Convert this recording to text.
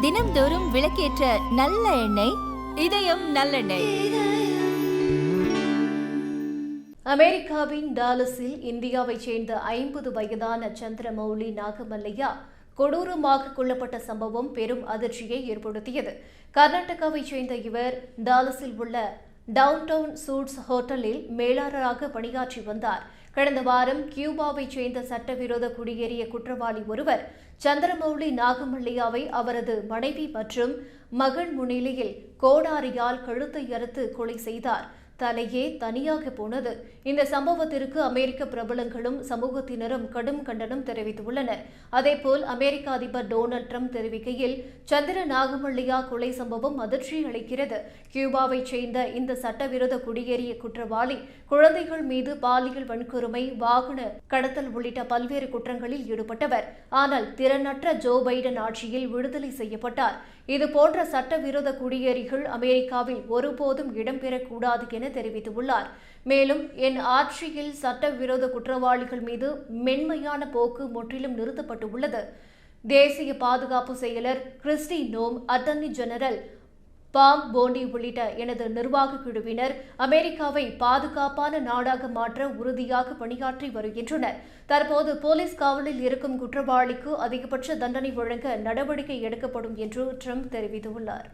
தினம்தோறும் விளக்கேற்ற நல்ல எண்ணெய் இதயம் நல்லெண்ணெய். அமெரிக்காவின் டாலஸில் இந்தியாவைச் சேர்ந்த ஐம்பது வயதான சந்திரமௌலி நாகமல்லையா கொடூரமாக கொல்லப்பட்ட சம்பவம் பெரும் அதிர்ச்சியை ஏற்படுத்தியது. கர்நாடகாவைச் சேர்ந்த இவர் டாலஸில் உள்ள டவுன் டவுன் சூட்ஸ் ஹோட்டலில் மேலாளராக பணியாற்றி வந்தார். கடந்த வாரம் கியூபாவைச் சேர்ந்த சட்டவிரோத குடியேறிய குற்றவாளி ஒருவர் சந்திரமௌலி நாகமல்லையாவை அவரது மனைவி மற்றும் மகன் முன்னிலையில் கோடாரியால் கழுத்தை அறுத்து கொலை செய்தார். தலையே தனியாக போனது. இந்த சம்பவத்திற்கு அமெரிக்க பிரபலங்களும் சமூகத்தினரும் கடும் கண்டனம் தெரிவித்துள்ளனர். அதேபோல் அமெரிக்க அதிபர் டொனால்ட் ட்ரம்ப் தெரிவிக்கையில் சந்திர நாகமல்லியா கொலை சம்பவம் அதிர்ச்சி அளிக்கிறது. கியூபாவைச் சேர்ந்த இந்த சட்டவிரோத குடியேறிய குற்றவாளி குழந்தைகள் மீது பாலியல் வன்கொடுமை வாகன கடத்தல் உள்ளிட்ட பல்வேறு குற்றங்களில் ஈடுபட்டவர். ஆனால் திறனற்ற ஜோ பைடன் ஆட்சியில் விடுதலை செய்யப்பட்டார். இதுபோன்ற சட்டவிரோத குடியேறிகள் அமெரிக்காவில் ஒருபோதும் இடம்பெறக்கூடாது என தெரிவித்துள்ளார். மேலும் என் ஆட்சியில் சட்டவிரோத குற்றவாளிகள் மீது மென்மையான போக்கு முற்றிலும் நிறுத்தப்பட்டுள்ளது. தேசிய பாதுகாப்பு செயலர் Kristi Noem attorney general Pam Bondi உள்ளிட்ட எனது நிர்வாக குழுவினர் அமெரிக்காவை பாதுகாப்பான நாடாக மாற்ற உறுதியாக பணியாற்றி வருகின்றனர். தற்போது போலீஸ் காவலில் இருக்கும் குற்றவாளிக்கு அதிகபட்ச தண்டனை வழங்க நடவடிக்கை எடுக்கப்படும் என்று ட்ரம்ப் தெரிவித்துள்ளார்.